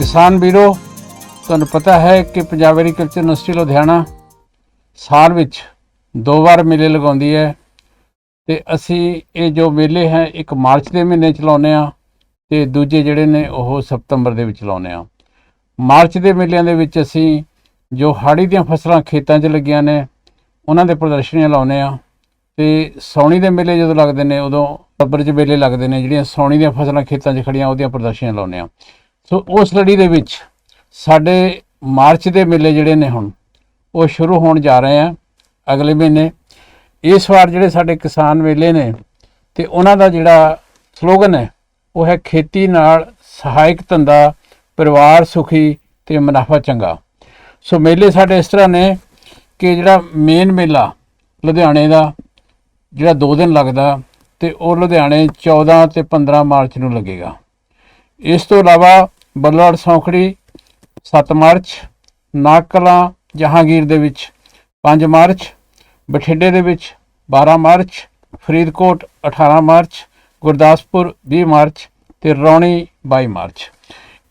ਕਿਸਾਨ ਵੀਰੋ, ਤੁਹਾਨੂੰ ਪਤਾ ਹੈ ਕਿ ਪੰਜਾਬ ਐਗਰੀਕਲਚਰ ਯੂਨੀਵਰਸਿਟੀ ਲੁਧਿਆਣਾ ਸਾਲ ਵਿੱਚ ਦੋ ਵਾਰ ਮੇਲੇ ਲਗਾਉਂਦੀ ਹੈ ਤੇ ਅਸੀਂ ਇਹ ਜੋ ਮੇਲੇ ਹੈ, ਇੱਕ ਮਾਰਚ ਦੇ ਮਹੀਨੇ ਚ ਲਾਉਂਦੇ ਆ ਤੇ ਦੂਜੇ ਜਿਹੜੇ ਨੇ ਉਹ ਸਤੰਬਰ ਦੇ ਵਿੱਚ ਲਾਉਂਦੇ ਆ ਮਾਰਚ ਦੇ ਮੇਲਿਆਂ ਦੇ ਵਿੱਚ ਅਸੀਂ ਜੋ ਹਾੜੀ ਦੀਆਂ ਫਸਲਾਂ ਖੇਤਾਂ 'ਚ ਲੱਗੀਆਂ ਨੇ, ਉਹਨਾਂ ਦੇ ਪ੍ਰਦਰਸ਼ਨੀਆਂ ਲਾਉਂਦੇ ਆ ਤੇ ਸੌਣੀ ਦੇ ਮੇਲੇ ਜਦੋਂ ਲੱਗਦੇ ਨੇ, ਉਦੋਂ ਰੱਬਰ 'ਚ ਮੇਲੇ ਲੱਗਦੇ ਨੇ, ਜਿਹੜੀਆਂ ਸੌਣੀ ਦੀਆਂ ਫਸਲਾਂ ਖੇਤਾਂ 'ਚ ਖੜੀਆਂ ਉਹਦੀਆਂ ਪ੍ਰਦਰਸ਼ਨੀਆਂ ਲਾਉਂਦੇ ਆ ਸੋ ਉਸ ਲੜੀ ਦੇ ਵਿੱਚ ਸਾਡੇ ਮਾਰਚ ਦੇ ਮੇਲੇ ਜਿਹੜੇ ਨੇ ਹੁਣ, ਉਹ ਸ਼ੁਰੂ ਹੋਣ ਜਾ ਰਹੇ ਆ ਅਗਲੇ ਮਹੀਨੇ। ਇਸ ਵਾਰ ਜਿਹੜੇ ਸਾਡੇ ਕਿਸਾਨ ਮੇਲੇ ਨੇ ਤੇ ਉਹਨਾਂ ਦਾ ਜਿਹੜਾ ਸਲੋਗਨ ਹੈ, ਉਹ ਹੈ ਖੇਤੀ ਨਾਲ ਸਹਾਇਕ ਧੰਦਾ, ਪਰਿਵਾਰ ਸੁਖੀ ਤੇ ਮੁਨਾਫਾ ਚੰਗਾ। ਸੋ ਮੇਲੇ ਸਾਡੇ ਇਸ ਤਰ੍ਹਾਂ ਨੇ ਕਿ ਜਿਹੜਾ ਮੇਨ ਮੇਲਾ ਲੁਧਿਆਣੇ ਦਾ, ਜਿਹੜਾ 2 ਦਿਨ ਲੱਗਦਾ ਤੇ ਉਹ ਲੁਧਿਆਣੇ 14 ਤੇ 15 ਮਾਰਚ ਨੂੰ ਲੱਗੇਗਾ। ਇਸ ਤੋਂ ਇਲਾਵਾ ਬੱਲੜ ਸੌਂਖੜੀ 7 ਮਾਰਚ ਨਾਕਲਾ ਜਹਾਂਗੀਰ ਦੇ ਵਿੱਚ 5 ਮਾਰਚ, ਬਠਿੰਡੇ ਦੇ ਵਿੱਚ 12 March, Faridkot 18 March, Gurdaspur 20 March ਤੇ ਰੌਣੀ 22 ਮਾਰਚ।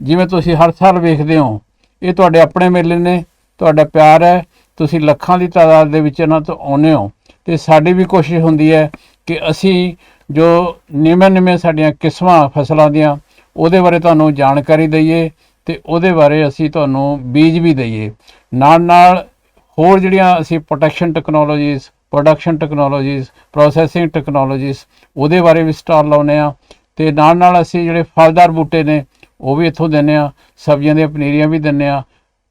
ਜਿਵੇਂ ਤੁਸੀਂ ਹਰ ਸਾਲ ਵੇਖਦੇ ਹੋ, ਇਹ ਤੁਹਾਡੇ ਆਪਣੇ ਮੇਲੇ ਨੇ, ਤੁਹਾਡਾ ਪਿਆਰ ਹੈ, ਤੁਸੀਂ ਲੱਖਾਂ ਦੀ ਤਾਦਾਦ ਦੇ ਵਿੱਚ ਇਹਨਾਂ ਤੋਂ ਆਉਂਦੇ ਹੋ ਤੇ ਸਾਡੀ ਵੀ ਕੋਸ਼ਿਸ਼ ਹੁੰਦੀ ਹੈ ਕਿ ਅਸੀਂ ਜੋ ਨਿਮਨ ਨਿਮੇ ਸਾਡੀਆਂ ਕਿਸਮਾਂ ਫਸਲਾਂ ਦੀਆਂ ਉਹਦੇ ਬਾਰੇ ਤੁਹਾਨੂੰ ਜਾਣਕਾਰੀ ਦਈਏ ਤੇ ਉਹਦੇ ਬਾਰੇ ਅਸੀਂ ਤੁਹਾਨੂੰ ਬੀਜ ਵੀ ਦਈਏ। ਨਾਲ ਨਾਲ ਹੋਰ ਜਿਹੜੀਆਂ ਅਸੀਂ protection technologies production technologies processing technologies ਉਹਦੇ ਬਾਰੇ ਵੀ ਸਟਾਲ ਲਾਉਨੇ ਆ ਤੇ ਨਾਲ ਨਾਲ ਅਸੀਂ ਜਿਹੜੇ ਫਲਦਾਰ ਬੂਟੇ ਨੇ, ਉਹ ਵੀ ਇੱਥੋਂ ਦਿੰਨੇ ਆ ਸਬਜ਼ੀਆਂ ਦੀਆਂ ਪਨੀਰੀਆਂ ਵੀ ਦਿੰਨੇ ਆ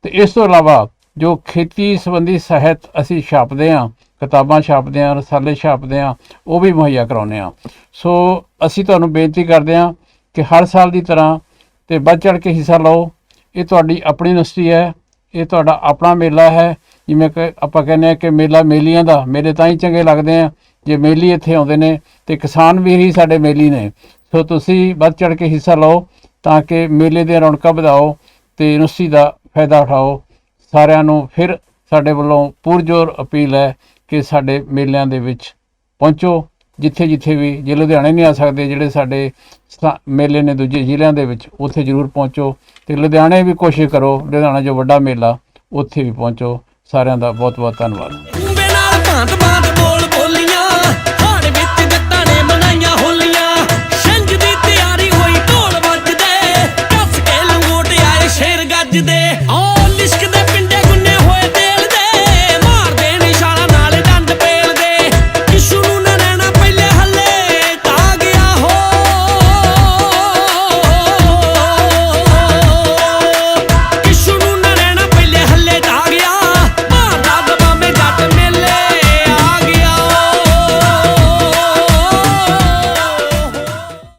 ਤੇ ਇਸ ਤੋਂ ਇਲਾਵਾ ਜੋ ਖੇਤੀ ਸੰਬੰਧੀ ਸਾਹਿਤ ਅਸੀਂ ਛਾਪਦੇ ਆ ਕਿਤਾਬਾਂ ਛਾਪਦੇ ਆ ਰਸਾਲੇ ਛਾਪਦੇ ਆ ਉਹ ਵੀ ਮੁਹੱਈਆ ਕਰਾਉਂਦੇ ਆ ਸੋ ਅਸੀਂ ਤੁਹਾਨੂੰ ਬੇਨਤੀ ਕਰਦੇ ਆ ਕਿ ਹਰ ਸਾਲ ਦੀ ਤਰ੍ਹਾਂ ਤੇ ਵੱਧ ਚੜ ਕੇ ਹਿੱਸਾ ਲਓ। ਇਹ ਤੁਹਾਡੀ ਆਪਣੀ ਯੂਨੀਵਰਸਿਟੀ ਹੈ। ਇਹ ਤੁਹਾਡਾ ਆਪਣਾ ਮੇਲਾ ਹੈ। ਜਿਵੇਂ ਕਿ ਆਪਾਂ ਕਹਿੰਦੇ ਆ ਕਿ ਮੇਲਾ ਮੇਲੀਆਂ ਦਾ ਮੇਰੇ ਤਾਂ ਹੀ ਚੰਗੇ ਲੱਗਦੇ ਆ ਜੇ ਮੇਲੀ ਇੱਥੇ ਆਉਂਦੇ ਨੇ ਤੇ ਕਿਸਾਨ ਵੀਰ ਹੀ ਸਾਡੇ ਮੇਲੀ ਨੇ। ਸੋ ਤੁਸੀਂ ਵੱਧ ਚੜ ਕੇ ਹਿੱਸਾ ਲਓ ਤਾਂ ਕਿ ਮੇਲੇ ਦੀਆਂ ਰੌਣਕਾਂ ਵਧਾਓ ਤੇ ਯੂਨੀਵਰਸਿਟੀ ਦਾ ਫਾਇਦਾ ਉਠਾਓ। ਸਾਰਿਆਂ ਨੂੰ ਫਿਰ ਸਾਡੇ ਵੱਲੋਂ ਪੁਰਜੋਰ ਅਪੀਲ ਹੈ ਕਿ ਸਾਡੇ ਮੇਲਿਆਂ ਦੇ ਵਿੱਚ ਪਹੁੰਚੋ। ਜਿੱਥੇ ਜਿੱਥੇ ਵੀ ਜੇ ਲੁਧਿਆਣੇ ਨਹੀਂ ਆ ਸਕਦੇ, ਜਿਹੜੇ ਸਾਡੇ ਸਥਾ- ਮੇਲੇ ਨੇ ਦੂਜੇ ਜ਼ਿਲ੍ਹਿਆਂ ਦੇ ਵਿੱਚ, ਉੱਥੇ ਜ਼ਰੂਰ ਪਹੁੰਚੋ ਤੇ ਲੁਧਿਆਣੇ ਵੀ ਕੋਸ਼ਿਸ਼ ਕਰੋ, ਲੁਧਿਆਣਾ ਜੋ ਵੱਡਾ ਮੇਲਾ, ਉੱਥੇ ਵੀ ਪਹੁੰਚੋ। ਸਾਰਿਆਂ ਦਾ ਬਹੁਤ ਬਹੁਤ ਧੰਨਵਾਦ। ਖੂਬੇ ਨਾਲ ਭਾਂਤ ਭਾਂਤ ਬੋਲ ਬੋਲੀਆਂ ਹਾੜ ਵਿੱਚ ਜੱਟਾਂ ਨੇ ਮਨਾਈਆਂ ਹੋਲੀਆਂ। ਛੰਝ ਦੀ ਤਿਆਰੀ ਹੋਈ ਢੋਲ ਵੱਜਦੇ, ਕੱਸ ਕੇ ਲੰਗੋਟ ਆਏ ਸ਼ੇਰ ਗੱਜਦੇ।